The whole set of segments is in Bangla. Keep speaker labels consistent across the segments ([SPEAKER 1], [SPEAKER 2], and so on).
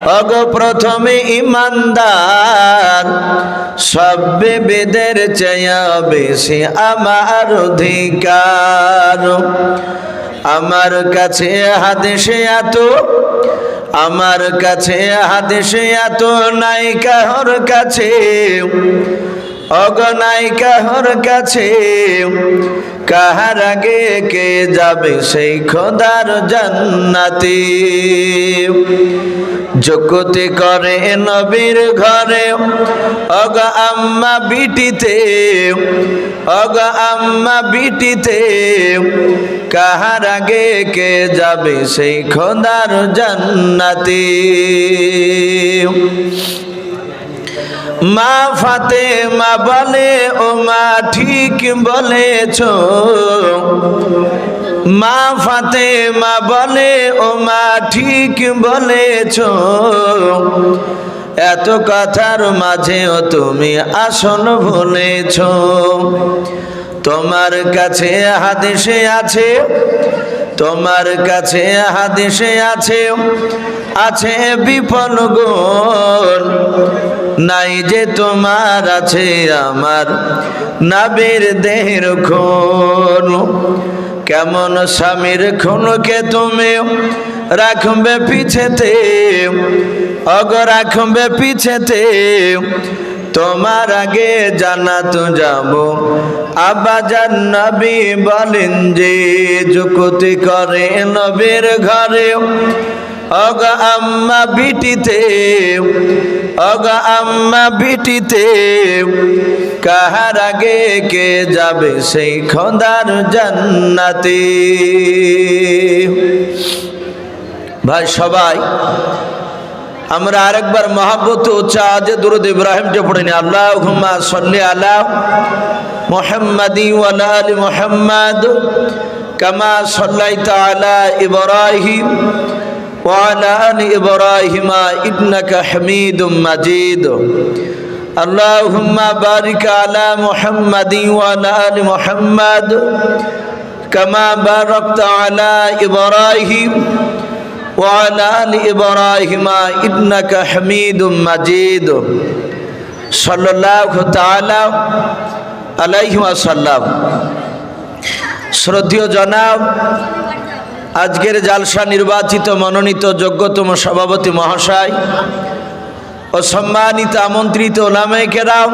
[SPEAKER 1] অগ প্রথমে ইমানদার, সব বেদের চেয়া বেশি আমার অধিকার। আমার কাছে হাদেশে এত, আমার কাছে হাদেশে এত, নাই কাহর কাছে। অগনাই কাহর কাছে, কাহার আগে কে যাবে সেই খোদার জান্নাতি। জগতে করে নবীর ঘরে। অগ আম্মা বিটিতে, অগ আম্মা বিটিতে, কাহার আগে কে যাবে সেই খোদার জান্নাতি? মা ফাতে মা বলে ও মা ঠিক বলেছ মা ফাতে মা বলে, ও মা, ঠিক বলেছ। এত কথার মাঝেও তুমি আসন ভুলেছ। তোমার কাছে হাদিসে আছে, তোমার কাছে হাদিসে আছে আছে বিপন গুণ। নাই যে তোমার, আছে আমার নাবের দেহের খুন। কেমন স্বামীর খুনকে তুমি রাখবে পিছেতে? অগ রাখবে পিছেতে? তোমার আগে জানাত যাব। আবাজার নবী বলেন যে যুকুতি করে নবীর ঘরে। অগ আম্মা বিটিতে, অগ আম্মা বিটিতে, কাহার আগে কে যাবে সেই খোদার জান্নাতে? ভাই, সবাই, আমরা আরেকবার মহাব্বত আজে দুরুদ ইব্রাহিমটা পড়ে নি। আল্লাহ হুম্মা সল্লি আলা মোহাম্মদি ওয়ালা আলি মোহাম্মদ, কামা সল্লাইতা আলা ইব্রাহিম। وعلى آل إبراهيم إنك حميد مجيد اللهم بارك على محمد وعلى آل محمد كما باركت على إبراهيم وعلى آل إبراهيم إنك حميد مجيد صلى الله تعالى عليه وسلم শ্রদ্ধীয় জনাব আজকের জালসা নির্বাচিত মনোনীত যোগ্যতম সভাপতি মহাশয় ও সম্মানিত আমন্ত্রিত ওলামাই কেরাও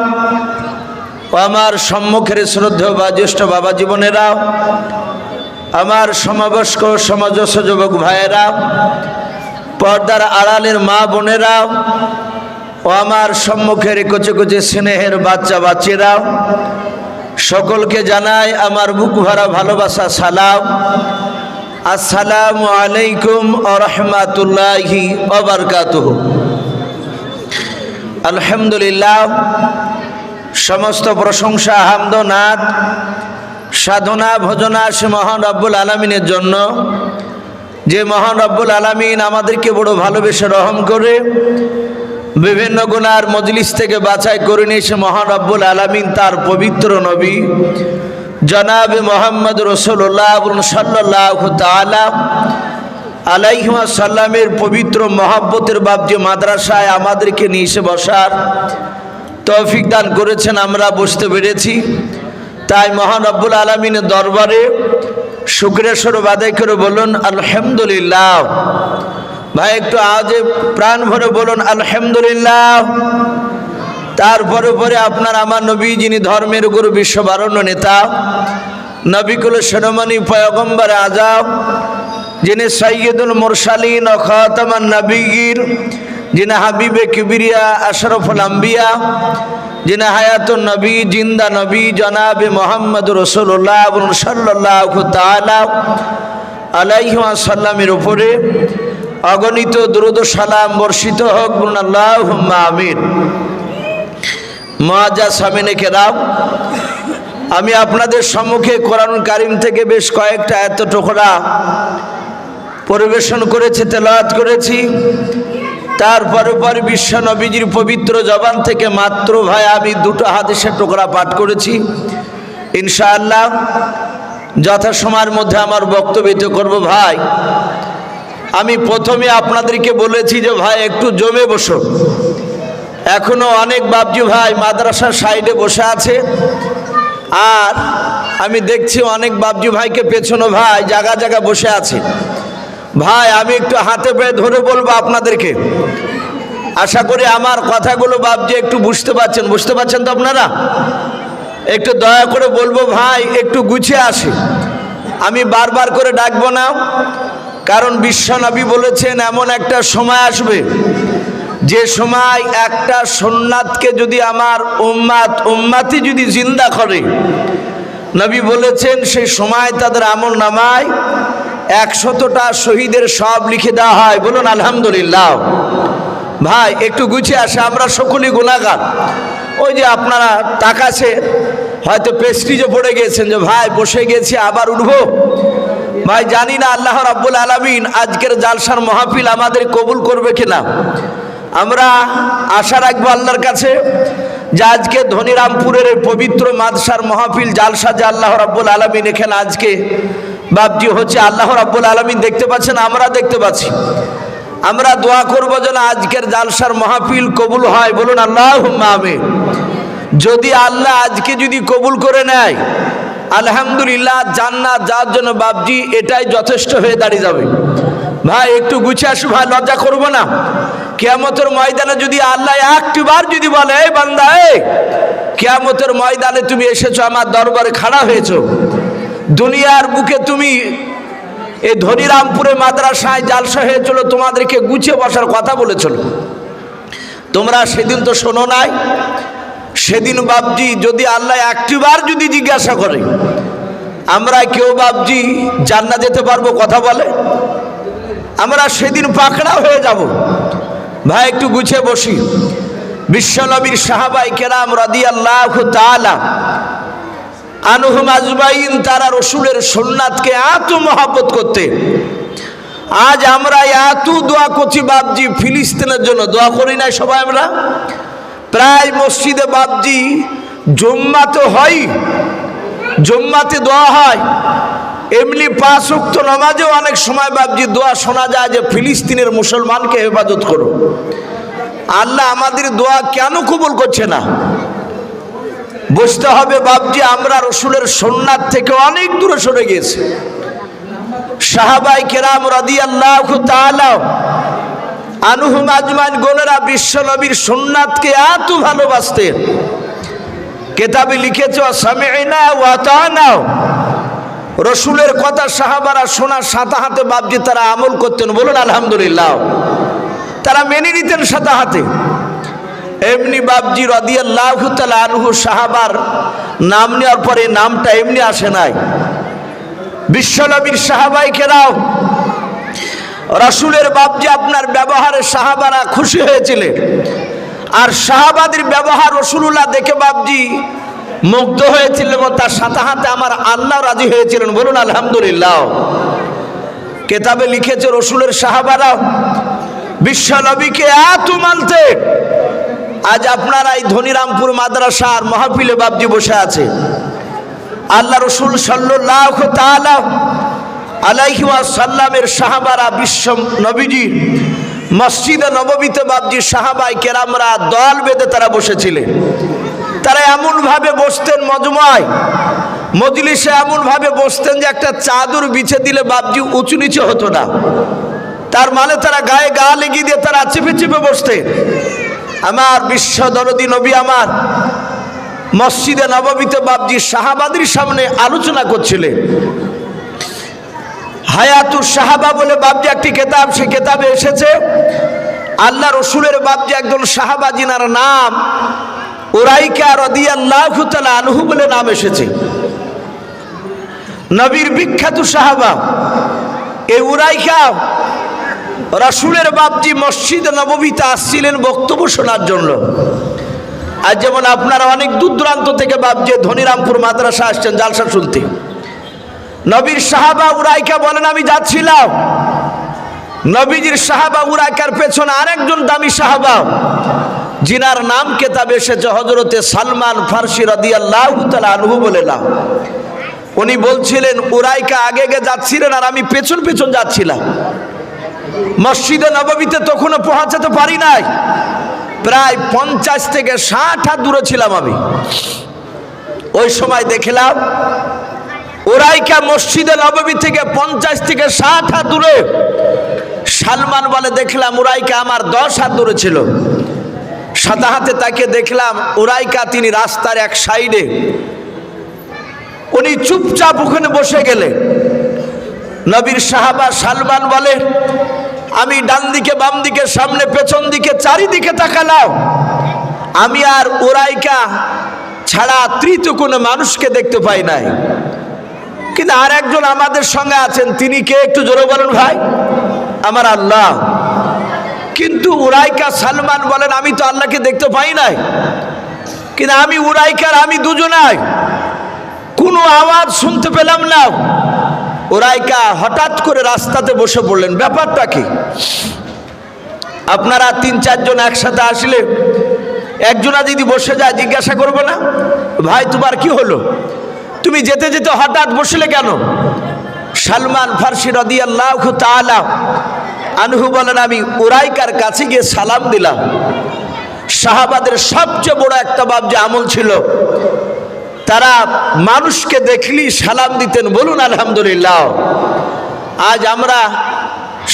[SPEAKER 1] ও আমার সম্মুখের শ্রদ্ধেয় বা জ্যেষ্ঠ বাবা জীবনেরাও আমার সমবয়স্ক সমাজস্ব যুবক ভাইয়েরা, পর্দার আড়ালের মা বোনেরাও ও আমার সম্মুখের কচে কচে স্নেহের বাচ্চা বাচ্চারাও সকলকে জানাই আমার বুক ভরা ভালোবাসা, সালাম। আসসালামু আলাইকুম আরহামাতুল্লাহি অবরকাতুহ আলহামদুলিল্লাহ, সমস্ত প্রশংসা হামদনাথ সাধনা, ভজনা সে মহান রব্বুল আলমিনের জন্য। যে মহান রব্বুল আলমিন আমাদেরকে বড় ভালোবেসে রহম করে বিভিন্ন গুণার মজলিস থেকে বাছাই করে নিয়ে সে মহান রব্বুল আলমিন তার পবিত্র নবী জনাব মোহাম্মদ রসুল্লাহ সাল্লাহ তালা আলাইহিমা সাল্লামের পবিত্র মহাব্বতের বাবজি মাদ্রাসায় আমাদেরকে নিয়ে এসে বসার তৌফিক দান করেছেন, আমরা বসতে পেরেছি। তাই মহান রব্বুল আলমিনের দরবারে শুক্রেশ্বর বাদাই করে বলুন, আলহামদুলিল্লাহ। ভাই, একটু আজ প্রাণ ভরে বলুন, আলহামদুলিল্লাহ। তারপরে পরে আপনার আমার নবী যিনি ধর্মের গুরু বিশ্ববারণ্য নেতা নবিকুল সেরমানি পয়গম্বর আজাব যিনি সৈয়দুল মুরসালিন খাতামান নবীগির যিনি হাবিবে কিবিরিয়া, আশরফুল আম্বিয়া, যিনি হায়াতুল নবী, জিন্দা নবী, জনাবে মোহাম্মদ রসুল্লাহ সাল্লাহ তালা আলাইহি উপরে অগণিত দ্রুত সালাম বর্ষিত হোক আল্লাহ আমির মহাজা সামিনে কেরাম আমি আপনাদের সম্মুখে কোরআন কারিম থেকে বেশ কয়েকটা এত টোকরা পরিবেশন করেছি, তেলাওয়াত করেছি। তারপরে পরে বিশ্ব নবীজির পবিত্র জবান থেকে মাত্র ভাই আমি দুটো হাদিসের টোকরা পাঠ করেছি। ইনশাআল্লাহ যথাসময়ের মধ্যে আমার বক্তব্য করব, ভাই। আমি প্রথমে আপনাদেরকে বলেছি যে, ভাই, একটু জমে বসো। এখনও অনেক বাবজি ভাই মাদ্রাসার সাইডে বসে আছে। আর আমি দেখছি অনেক বাবজি ভাইকে পেছনো ভাই জায়গা জায়গা বসে আছে। ভাই, আমি একটু হাতে পেয়ে ধরে বলব আপনাদেরকে। আশা করি আমার কথাগুলো বাবজি একটু বুঝতে পারছেন। বুঝতে পারছেন তো আপনারা? একটু দয়া করে বলব ভাই, একটু গুছিয়ে আসে। আমি বারবার করে ডাকবো না, কারণ বিশ্বনবী বলেছেন, এমন একটা সময় আসবে যে সময় একটা সোননাথকে যদি আমার উম্মাত উম্মাতি যদি জিন্দা করে, নবী বলেছেন সেই সময় তাদের আমল নামায় একশতটা শহীদের সব লিখে দেওয়া হয়। বলুন, আলহামদুলিল্লাহ। ভাই, একটু গুছিয়ে আসে, আমরা সকলেই গুণাগার। ওই যে আপনারা তাকাছে, হয়তো পেস্টিজে পড়ে গেছেন যে, ভাই, বসে গেছি, আবার উঠবো? ভাই, জানি না, আল্লাহ রাব্বুল আলমিন আজকের জালসার মহাফিল আমাদের কবুল করবে কিনা। আমরা আশা রাখব আল্লাহর কাছে যে আজকে ধনিরামপুরের পবিত্র মাদশার মহাফিল জালসা যে আল্লাহ রাব্বুল আলমিন এখানে আজকে বাবজি হচ্ছে, আল্লাহ রাব্বুল আলমিন দেখতে পাচ্ছেন, আমরা দেখতে পাচ্ছি। আমরা দোয়া করব যেন আজকের জালসার মহাফিল কবুল হয়, বলুন আল্লাহ আমি যদি আল্লাহ আজকে যদি কবুল করে নেয়, আলহামদুলিল্লাহ জান্নাত যার জন্য বাবজি এটাই যথেষ্ট হয়ে দাঁড়িয়ে যাবে। ভাই, একটু গুছিয়ে আসু, ভাই, লজ্জা করব না। কেয়ামতের ময়দানে যদি আল্লাহ একটিবার যদি বলে, এই বান্দা, এই কেয়ামতের ময়দানে তুমি এসেছ, আমার দরবারে খাড়া হয়েছো। দুনিয়ার বুকে তুমি এই ধনিরামপুরে মাদ্রাসায় জালসা হয়েছিল, তোমাদেরকে গুছিয়ে বসার কথা বলেছিল। তোমরা সেদিন তো শোনো নাই। সেদিন বাবজি যদি আল্লাহ একটিবার যদি জিজ্ঞাসা করে, আমরা কেউ বাবজি জান্না যেতে পারব? কথা বলে, আমরা সেদিন পাকড়া হয়ে যাব। ভাই, একটু গুছিয়ে বসি। বিশ্বনবীর সাহাবাই কেরাম রদি আল্লাহ তালা আনহুম আজবাইন তারা রসুলের সোননাথকে এত মহাব্বত করতে। আজ আমরা এত দোয়া করছি বাবজি ফিলিস্তিনের জন্য দোয়া করি না সবাই আমরা। প্রায় মসজিদে বাবজি জম্মা তো হয়, জম্মাতে দোয়া হয়। এমনি পাঁচ উক্ত নামাজেও অনেক সময় বাবজি দোয়া শোনা যায় যে ফিলিস্তিনের মুসলমানকে হেফাজত করো। আল্লাহ আমাদের দোয়া কেন কবুল করছে না? বুঝতে হবে বাবজি আমরা রসুলের সোননাথ থেকে অনেক দূরে সরে গেছি সাহাবাই কেরাম রাদি আল্লাহ আনুহুম আজমান গোনেরা বিশ্ব নবীর সোননাথকে এত ভালোবাসতেন। কেতাবে লিখেছ সামিনা ওয়াতানাও রসুলের কথা সাহাবারা শোনার সাথে হাতে বাবজি তারা আমল করতেন, বলুন আলহামদুলিল্লাহ। তারা মেনে নিতেন সাথে হাতে। এমনি বাবজি রদিয়াল্লাহ আনহু সাহাবার নাম নেওয়ার পরে নামটা এমনি আসে নাই। বিশ্বনবীর সাহাবাই কেরাও রসুলের বাবজি আপনার ব্যবহারে সাহাবারা খুশি হয়েছিলেন। আর সাহাবাদের ব্যবহার রসুল্লাহ দেখে বাবজি মুগ্ধ হয়েছিলেন এবং তার সাথে হাতে আমার আল্লাহ রাজি হয়েছিলেন। বলুন, আলহামদুলিল্লাহ। কেতাবে লিখেছে রসুলের সাহাবারা বিশ্ব নবীকে এত মানতে, আজ আপনারা এই ধনিরামপুর মাদ্রাসার মহাপিলে বাবজি বসে আছে। আল্লাহ রসুল সাল্লাহ তালা আলাইহি সাল্লামের সাহাবারা, বিশ্ব নবীজি, মসজিদে নবমীতে বাবজি সাহাবাই কেরামরা দল বেঁধে তারা বসেছিলেন। তারা এমনভাবে বসতেন মজমায়। মজলিসে এমনভাবে বসতেন যে একটা চাদর বিছে দিলে বাবজি উঁচু নিচে হতো না। তার মানে তারা গায়ে গা লেগে দিয়ে তারা চেপে চেপে বসতেন। আমার বিশ্ব দরদি নবী আমার, মসজিদে নবমীতে বাবজি শাহাবাদির সামনে আলোচনা করছিলেন। হায়াতুর সাহাবা বলে বাবজি একটি কেতাব, সে কেতাবে এসেছে, আল্লাহ রসুলের বাবজি একজন সাহাবা জিনার নাম ওরাইকা রদিয়াল্লাহ আনহু বলে নাম এসেছে। নবীর বিখ্যাত সাহাবা, এই উরাইকা রসুলের বাপজি মসজিদ নবমীতে আসছিলেন বক্তব্য শোনার জন্য। আর যেমন আপনারা অনেক দূর দূরান্ত থেকে বাপজি ধনিরামপুর মাদ্রাসা আসছেন জালসা শুনতে। নবীর সাহাবা উরাইকা বলেন, আমি যাচ্ছিলাম। নবীজির সাহাবা উরাইকার পেছনে আরেকজন দামি সাহাবা জিনার নাম কেতাব এসেছে হজরতে সালমান ফার্সি আনহু বলে না উনি বলছিলেন, উরাইকা আগে আগে যাচ্ছিলেন আর আমি পেছন পেছন যাচ্ছিলাম। মসজিদে নবমীতে তখনও পৌঁছাতে পারি নাই। প্রায় পঞ্চাশ থেকে ষাট হাত দূরে ছিলাম আমি। ওই সময় দেখলাম ওরাইকা মসজিদে নবমী থেকে পঞ্চাশ থেকে ষাট হাত দূরে। সালমান বলে, দেখলাম ওরাইকা আমার দশ হাত দূরে ছিল। সাদা হাতে তাকে দেখলাম, উরাইকা তিনি রাস্তার এক সাইডে। উনি চুপচাপ ওখানে বসে গেলে নবীর সাহাবা সালমান বলে, আমি ডান দিকে, বাম দিকে, সামনে, পেছন দিকে, চারিদিকে তাকালাম। আমি আর ওরাইকা ছাড়া তৃতীয় কোনো মানুষকে দেখতে পাই নাই। কিন্তু আর একজন আমাদের সঙ্গে আছেন। তিনি কে? একটু জোরে বলেন ভাই। আমার আল্লাহ। কিন্তু উরাইকা সালমান বলেন, আমি তো আল্লাহকে দেখতে পাই নাই। কিন্তু আমি উরাইকার, আমি দুজনাই। কোনো আওয়াজ শুনতে পেলাম না। ওরাইকা হঠাৎ করে রাস্তাতে বসে পড়লেন। ব্যাপারটা কি? আপনারা তিন, চারজন একসাথে আসলে একজনা যদি বসে যায়, জিজ্ঞাসা করব না? ভাই, তোমার কি হলো? তুমি যেতে যেতে হঠাৎ বসলে কেন? সালমান ফার্সি রদি আল্লাহ তালা আনহু বলেন, আমি উরাইকার কাছে গিয়ে সালাম দিলাম। শাহাবাদের সবচেয়ে বড় একটা বাব যে আমল ছিল, তারা মানুষকে দেখলি সালাম দিতেন, বলুন, আলহামদুলিল্লাহ, আজ আমরা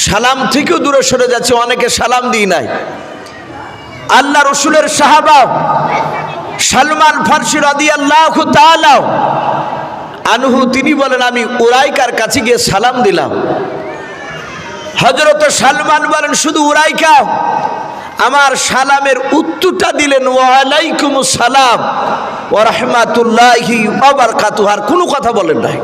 [SPEAKER 1] সালাম থেকেও দূরে সরে যাচ্ছি, অনেকে সালাম দিই নাই। আল্লাহ রসুলের সাহাবা সালমান ফার্সি রাদি আল্লাহ আনহু, তিনি বলেন, আমি উরাইকার কাছে গিয়ে সালাম দিলাম। হজরত সালমান বলেন, শুধু উরাইকা আমার সালামের উত্তরটা দিলেন ওয়ালাইকুম সালাম ও আবার কাতুহার কোনো কথা বলেন নাই।